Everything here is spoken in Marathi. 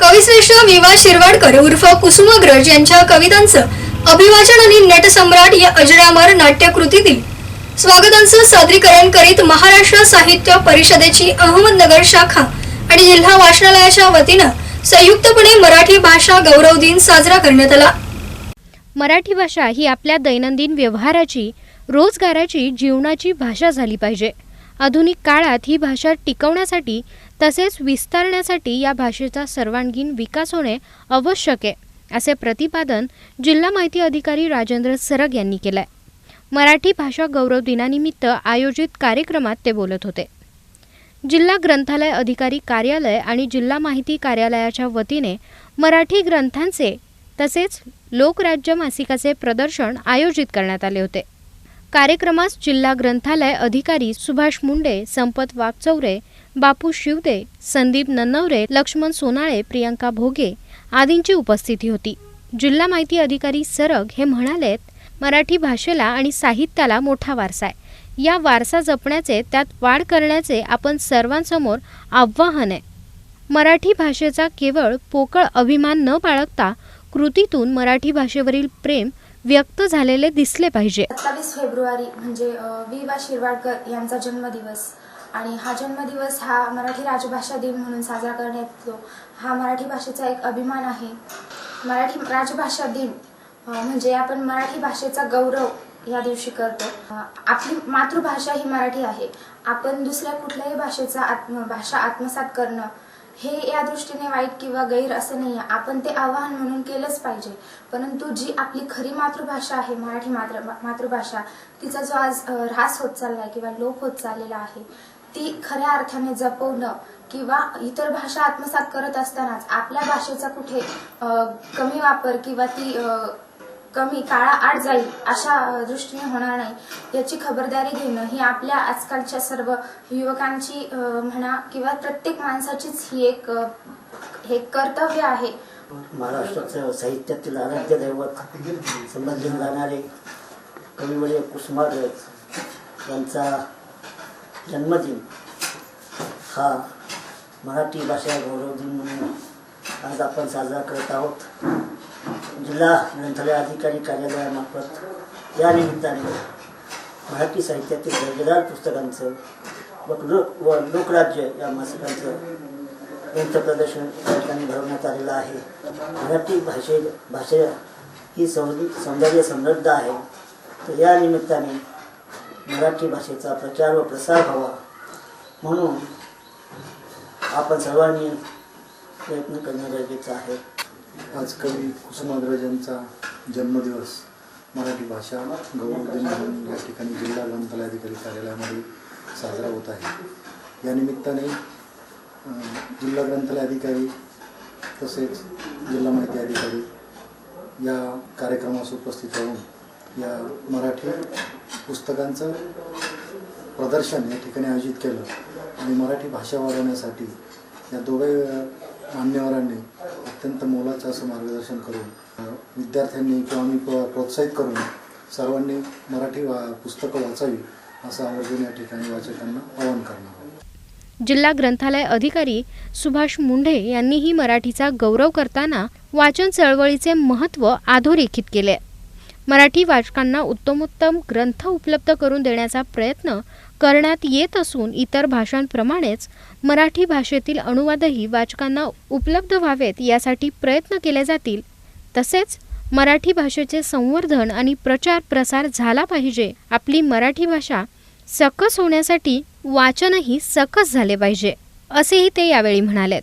कविश्रेष्ठ विवा शिरवाडकर उर्फ कुसुमाग्रज यांच्या कवितांचं अभिवाचन आणि नटसम्राट या. अजरामर नाट्यकृतीतील स्वागतांचं सादरीकरण करीत महाराष्ट्र साहित्य परिषदेची अहमदनगर शाखा आणि जिल्हा वाचनालयाच्या वतीनं संयुक्तपणे मराठी भाषा गौरव दिन साजरा करण्यात आला. मराठी भाषा ही आपल्या दैनंदिन व्यवहाराची रोजगाराची जीवनाची भाषा झाली पाहिजे. आधुनिक काळात ही भाषा टिकवण्यासाठी तसेच विस्तारण्यासाठी या भाषेचा सर्वांगीण विकास होणे आवश्यक आहे असे प्रतिपादन जिल्हा माहिती अधिकारी राजेंद्र सरग यांनी केलंय. मराठी भाषा गौरव दिनानिमित्त आयोजित कार्यक्रमात ते बोलत होते. जिल्हा ग्रंथालय अधिकारी कार्यालय आणि जिल्हा माहिती कार्यालयाच्या वतीने मराठी ग्रंथांचे तसेच लोकराज्य मासिकाचे प्रदर्शन आयोजित करण्यात आले होते. कार्यक्रमास जिल्हा ग्रंथालय अधिकारी सुभाष मुंडे संपत वाघचौरे बापू शिवदे संदीप नन्नवरे लक्ष्मण सोनाळे प्रियंका भोगे आदींची उपस्थिती होती. जिल्हा माहिती अधिकारी सरग हे म्हणालेत मराठी भाषेला आणि साहित्याला मोठा वारसा आहे. या वारसा जपण्याचे त्यात वाढ करण्याचे आपण सर्वांसमोर आव्हान आहे. मराठी भाषेचा केवळ पोकळ अभिमान न बाळगता कृतीतून मराठी भाषेवरील प्रेम व्यक्त झालेले दिसले पाहिजे. सत्तावीस फेब्रुवारी म्हणजे वि वा शिरवाडकर यांचा जन्मदिवस. आणि हा जन्मदिवस हा मराठी राजभाषा दिन म्हणून साजरा करण्यात येतो. हा मराठी भाषेचा एक अभिमान आहे. मराठी राजभाषा दिन म्हणजे आपण मराठी भाषेचा गौरव या दिवशी करतो. आपली मातृभाषा ही मराठी आहे. आपण दुसऱ्या कुठल्याही भाषेचा आत्म भाषा आत्मसात करणं हे या दृष्टीने वाईट किंवा गैर असं नाही आहे आपण ते आवाहन म्हणून केलंच पाहिजे. परंतु जी आपली खरी मातृभाषा आहे मराठी मातृ मातृभाषा तिचा जो आज ऱ्हास होत चालला आहे किंवा लोप होत चाललेला आहे ती खऱ्या अर्थाने जपवणं किंवा इतर भाषा आत्मसात करत असतानाच आपल्या भाषेचा कुठे कमी वापर किंवा ती कमी काळा आड जाईल अशा दृष्टीने होणार नाही. याची खबरदारी घेणं ही आपल्या आजकालच्या सर्व युवकांची म्हणा किंवा प्रत्येक माणसाचीच ही एक हे कर्तव्य आहे. महाराष्ट्राचं साहित्यातील आराध्य दैवत समजले जाणारे कविवर्य कुसुमाग्रज यांचा जन्मदिन हा मराठी भाषा गौरव दिन म्हणून आज आपण साजरा करत आहोत. जिल्हा ग्रंथालय अधिकारी कार्यालयामार्फत या निमित्ताने मराठी साहित्यातील दर्जेदार पुस्तकांचं व लोक व लोकराज्य या मासिकांचं ग्रंथ प्रदर्शन या ठिकाणी भरवण्यात आलेलं आहे. मराठी भाषे भाषा ही सौ सौंदर्य समृद्ध आहे. तर या निमित्ताने मराठी भाषेचा प्रचार व प्रसार व्हावा म्हणून आपण सर्वांनी प्रयत्न करणं गरजेचं आहे. आज कवी कुसुमाग्रजांचा जन्मदिवस. मराठी भाषा गौरव दिन म्हणून या ठिकाणी जिल्हा ग्रंथालयाधिकारी कार्यालयामध्ये साजरा होत आहे. या निमित्ताने जिल्हा ग्रंथालय अधिकारी तसेच जिल्हा माहिती अधिकारी या कार्यक्रमास उपस्थित राहून या मराठी पुस्तकांचं प्रदर्शन या ठिकाणी आयोजित केलं. आणि मराठी भाषा वाढवण्यासाठी या दोघे मान्यवरांनी अत्यंत मोलाचं असं मार्गदर्शन करून विद्यार्थ्यांनी किंवा मी प्रोत्साहित करून सर्वांनी मराठी वा पुस्तकं वाचावी असं आवर्जून या ठिकाणी वाचकांना आवाहन करणार जिल्हा ग्रंथालय अधिकारी सुभाष मुंढे यांनीही मराठीचा गौरव करताना वाचन चळवळीचे महत्त्व अधोरेखित केले. मराठी वाचकांना उत्तमोत्तम ग्रंथ उपलब्ध करून देण्याचा प्रयत्न करण्यात येत असून इतर भाषांप्रमाणेच मराठी भाषेतील अनुवादही वाचकांना उपलब्ध व्हावेत यासाठी प्रयत्न केले जातील. तसेच मराठी भाषेचे संवर्धन आणि प्रचार प्रसार झाला पाहिजे. आपली मराठी भाषा सकस होण्यासाठी वाचनही सकस झाले पाहिजे असेही ते यावेळी म्हणालेत.